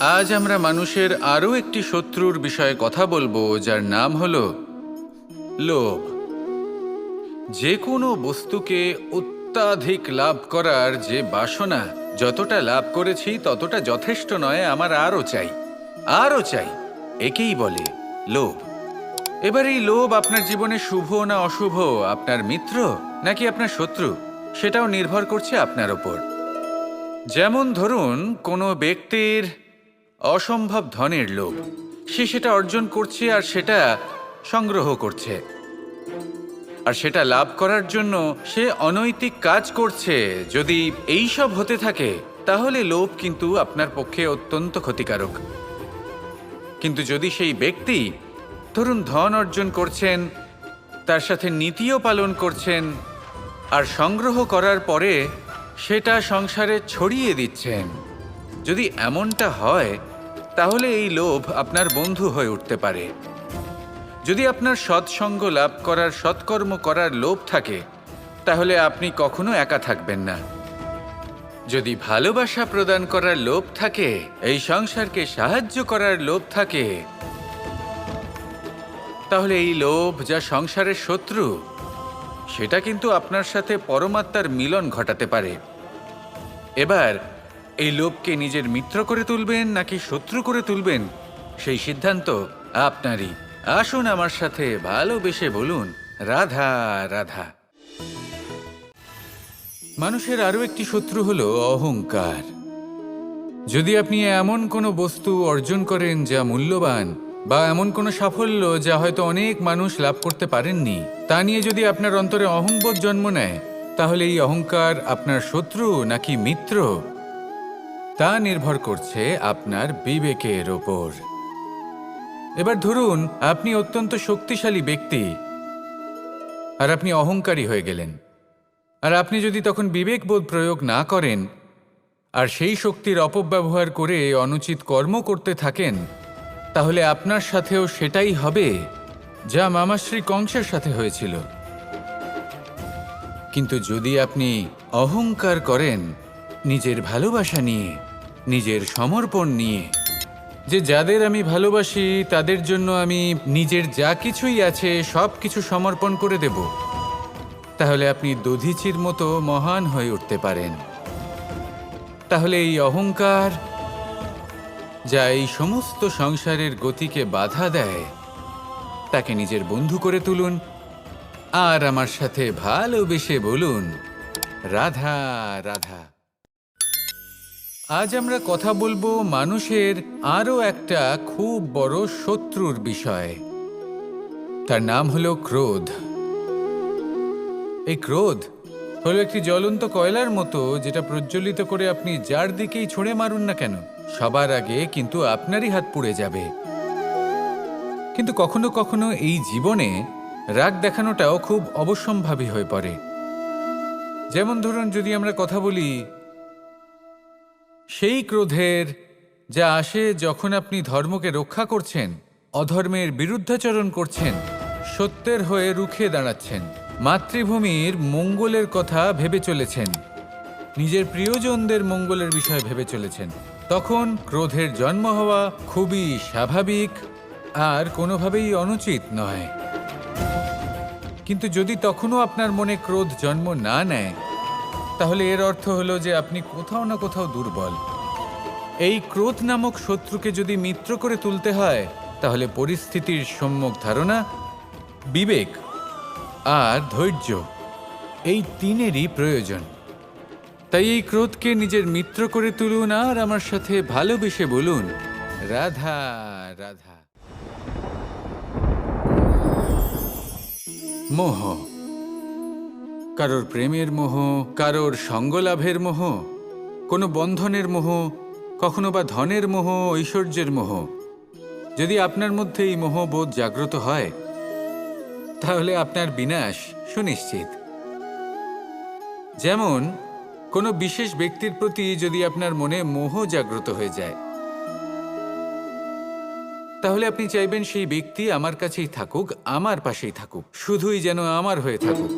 আজ আমরা মানুষের আরও একটি শত্রুর বিষয়ে কথা বলব, যার নাম হল লোভ। যে কোনো বস্তুকে অত্যাধিক লাভ করার যে বাসনা, যতটা লাভ করেছি ততটা যথেষ্ট নয়, আমার আরও চাই আরও চাই, একেই বলে লোভ। এবার এই লোভ আপনার জীবনে শুভ না অশুভ? আপনার মিত্র নাকি আপনার শত্রু? সেটাও নির্ভর করছে আপনার ওপর। যেমন ধরুন, কোনো ব্যক্তির অসম্ভব ধনের লোভ। সে সেটা অর্জন করছে আর সেটা সংগ্রহ করছে। আর সেটা লাভ করার জন্য সে অনৈতিক কাজ করছে। যদি এই সব হতে থাকে, তাহলে লোভ কিন্তু আপনার পক্ষে অত্যন্ত ক্ষতিকারক। কিন্তু যদি সেই ব্যক্তি ধরুন ধন অর্জন করছেন, তার সাথে নীতিও পালন করছেন, আর সংগ্রহ করার পরে সেটা সংসারে ছড়িয়ে দিচ্ছেন যদি এমনটা হয়, তাহলে এই লোভ আপনার বন্ধু হয়ে উঠতে পারে। যদি আপনার সৎসঙ্গ লাভ করার, সৎকর্ম করার লোভ থাকে, তাহলে আপনি কখনো একা থাকবেন না। যদি ভালোবাসা প্রদান করার লোভ থাকে, এই সংসারকে সাহায্য করার লোভ থাকে, তাহলে এই লোভ যা সংসারের শত্রু, সেটা কিন্তু আপনার সাথে পরমাত্মার মিলন ঘটাতে পারে। এবার এই লোভকে নিজের মিত্র করে তুলবেন নাকি শত্রু করে তুলবেন? সেই সিদ্ধান্ত আপনারই। আসুন আমার সাথে ভালোবেসে বলুন, রাধা রাধা। মানুষের আরও একটি শত্রু হলো অহংকার। যদি আপনি এমন কোনো বস্তু অর্জন করেন যা মূল্যবান বা এমন কোনো সাফল্য যা হয়তো অনেক মানুষ লাভ করতে পারেননি, তা নিয়ে যদি আপনার অন্তরে অহংবোধ জন্ম নেয়, তাহলে এই অহংকার আপনার শত্রু নাকি মিত্র? তা নির্ভর করছে আপনার বিবেকের ওপর এবার ধরুন, আপনি অত্যন্ত শক্তিশালী ব্যক্তি, আর আপনি অহংকারী হয়ে গেলেন। আর আপনি যদি তখন বিবেকবোধ প্রয়োগ না করেন, আর সেই শক্তির অপব্যবহার করে অনুচিত কর্ম করতে থাকেন, তাহলে আপনার সাথেও সেটাই হবে যা মামাশ্রী কংসের সাথে হয়েছিল। কিন্তু যদি আপনি অহংকার করেন নিজের ভালোবাসা নিয়ে নিজের সমর্পণ নিয়ে। যে যাদের আমি ভালোবাসি, তাদের জন্য আমি নিজের যা কিছুই আছে সব কিছু সমর্পণ করে দেব। তাহলে আপনি দধিচির মতো মহান হয়ে উঠতে পারেন। তাহলে এই অহংকার, যা এই সমস্ত সংসারের গতিকে বাধা দেয়, তাকে নিজের বন্ধু করে তুলুন। আর আমার সাথে ভালোবেসে বলুন, রাধা রাধা। আজ আমরা কথা বলব মানুষের আরও একটা খুব বড় শত্রুর বিষয়। তার নাম হলো ক্রোধ। এই ক্রোধ হলো একটি জ্বলন্ত কয়লার মতো যেটা প্রজ্বলিত করে আপনি যার দিকেই ছুঁড়ে মারুন না কেন, সবার আগে কিন্তু আপনারই হাত পুড়ে যাবে। কিন্তু কখনো কখনো এই জীবনে রাগ দেখানোটাও খুব অবশ্যম্ভাবী হয়ে পড়ে। যেমন ধরুন যদি আমরা কথা বলি সেই ক্রোধের যা আসে যখন আপনি ধর্মকে রক্ষা করছেন, অধর্মের বিরুদ্ধাচরণ করছেন, সত্যের হয়ে রুখে দাঁড়াচ্ছেন, মাতৃভূমির মঙ্গলের কথা ভেবে চলেছেন, নিজের প্রিয়জনদের মঙ্গলের বিষয়ে ভেবে চলেছেন, তখন ক্রোধের জন্ম হওয়া খুবই স্বাভাবিক আর কোনোভাবেই অনুচিত নয়। কিন্তু যদি তখনও আপনার মনে ক্রোধ জন্ম না নেয় তাহলে এর অর্থ হলো যে আপনি কোথাও না কোথাও দুর্বল। এই ক্রোধ নামক শত্রুকে যদি মিত্র করে তুলতে হয়, তাহলে পরিস্থিতির সম্যক ধারণা বিবেক আর ধৈর্য এই তিনেরই প্রয়োজন। তাই এই ক্রোধকে নিজের মিত্র করে তুলুন আর আমার সাথে ভালোবেসে বলুন, রাধা রাধা। মোহ। কারোর প্রেমের মোহ, কারোর সঙ্গলাভের মোহ, কোনো বন্ধনের মোহ, কখনো বা ধনের মোহ, ঐশ্বর্যের মোহ। যদি আপনার মধ্যে এই মোহবোধ জাগ্রত হয়, তাহলে আপনার বিনাশ সুনিশ্চিত। যেমন, কোনো বিশেষ ব্যক্তির প্রতি যদি আপনার মনে মোহ জাগ্রত হয়ে যায়, তাহলে আপনি চাইবেন সেই ব্যক্তি আমার কাছেই থাকুক, আমার পাশেই থাকুক, শুধুই যেন আমার হয়ে থাকুক।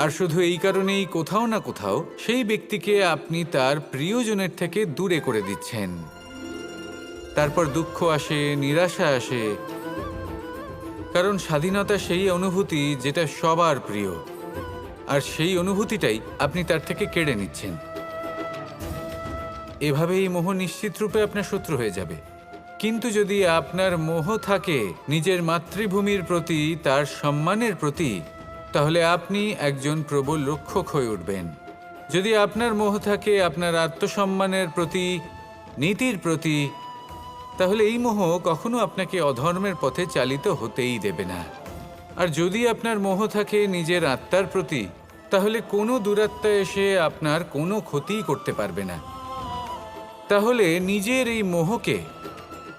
আর শুধু এই কারণেই কোথাও না কোথাও সেই ব্যক্তিকে আপনি তার প্রিয়জনের থেকে দূরে করে দিচ্ছেন। তারপর দুঃখ আসে, নিরাশা আসে। কারণ স্বাধীনতা সেই অনুভূতি যেটা সবার প্রিয়। আর সেই অনুভূতিটাই আপনি তার থেকে কেড়ে নিচ্ছেন। এভাবে এই মোহ নিশ্চিত রূপে আপনার শত্রু হয়ে যাবে। কিন্তু যদি আপনার মোহ থাকে, নিজের মাতৃভূমির প্রতি, তার সম্মানের প্রতি তাহলে আপনি একজন প্রবল রক্ষক হয়ে উঠবেন। যদি আপনার মোহ থাকে আপনার আত্মসম্মানের প্রতি, নীতির প্রতি, তাহলে এই মোহ কখনো আপনাকে অধর্মের পথে চালিত হতেই দেবে না। আর যদি আপনার মোহ থাকে নিজের আত্মার প্রতি, তাহলে কোনো দূরাত্মা এসে আপনার কোনো ক্ষতিই করতে পারবে না। তাহলে নিজের এই মোহকে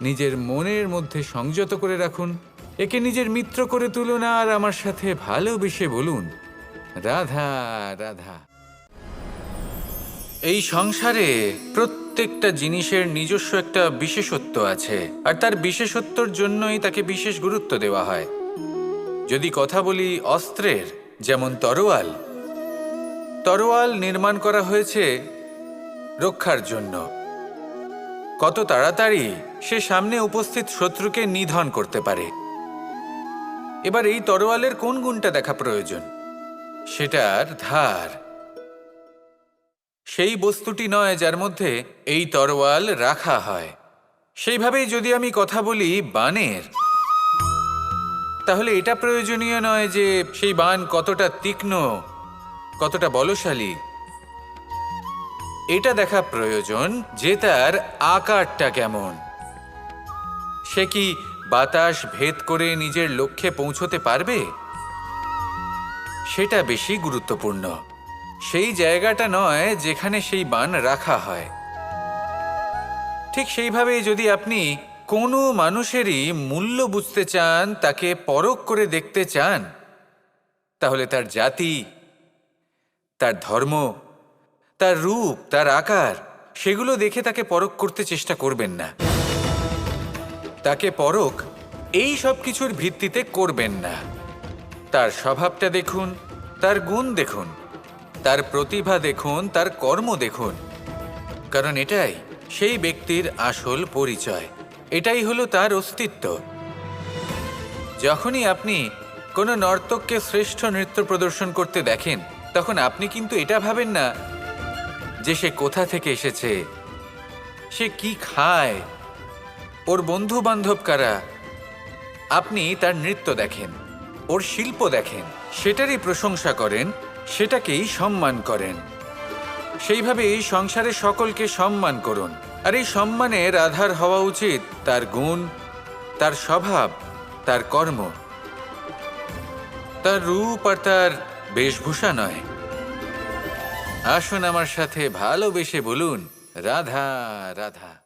নিজের মনের মধ্যে সংযত করে রাখুন। একে নিজের মিত্র করে তুলুন আর আমার সাথে ভালোবেসে বলুন। রাধা রাধা। এই সংসারে প্রত্যেকটা জিনিসের নিজস্ব একটা বিশেষত্ব আছে, আর তার বিশেষত্বর জন্যই তাকে বিশেষ গুরুত্ব দেওয়া হয়। যদি কথা বলি অস্ত্রের, যেমন তরোয়াল তরোয়াল নির্মাণ করা হয়েছে রক্ষার জন্য। কত তাড়াতাড়ি সে সামনে উপস্থিত শত্রুকে নিধন করতে পারে। এবার এই তরোয়ালের কোন গুণটা দেখা প্রয়োজন? সেটার ধার। সেই বস্তুটি নয় যার মধ্যে এই তরোয়াল রাখা হয়। সেইভাবেই যদি আমি কথা বলি বানের, তাহলে এটা প্রয়োজনীয় নয় যে সেই বান কতটা তীক্ষ্ণ, কতটা বলশালী। এটা দেখা প্রয়োজন যে তার আকারটা কেমন। সে কি বাতাস ভেদ করে নিজের লক্ষ্যে পৌঁছতে পারবে? সেটা বেশি গুরুত্বপূর্ণ। সেই জায়গাটা নয় যেখানে সেই বান রাখা হয়। ঠিক সেইভাবে যদি আপনি কোনো মানুষেরই মূল্য বুঝতে চান, তাকে পরখ করে দেখতে চান, তাহলে তার জাতি, তার ধর্ম, তার রূপ, তার আকার, সেগুলো দেখে তাকে পরখ করতে চেষ্টা করবেন না। তাকে পরখ এই সব কিছুর ভিত্তিতে করবেন না। তার স্বভাবটা দেখুন, তার গুণ দেখুন, তার প্রতিভা দেখুন, তার কর্ম দেখুন। কারণ এটাই সেই ব্যক্তির আসল পরিচয়। এটাই হলো তার অস্তিত্ব। যখনই আপনি কোনো নর্তককে শ্রেষ্ঠ নৃত্য প্রদর্শন করতে দেখেন, তখন আপনি কিন্তু এটা ভাবেন না যে সে কোথা থেকে এসেছে, সে কি খায় ওর বন্ধু বান্ধব কারা? আপনি তার নৃত্য দেখেন, ওর শিল্প দেখেন, সেটারই প্রশংসা করেন, সেটাকেই সম্মান করেন। সেইভাবে এই সংসারে সকলকে সম্মান করুন। আর এই সম্মানের আধার হওয়া উচিত তার গুণ, তার স্বভাব, তার কর্ম। তার রূপ আর তার বেশভূষা নয়। আসুন আমার সাথে ভালোবেসে বলুন, রাধা রাধা।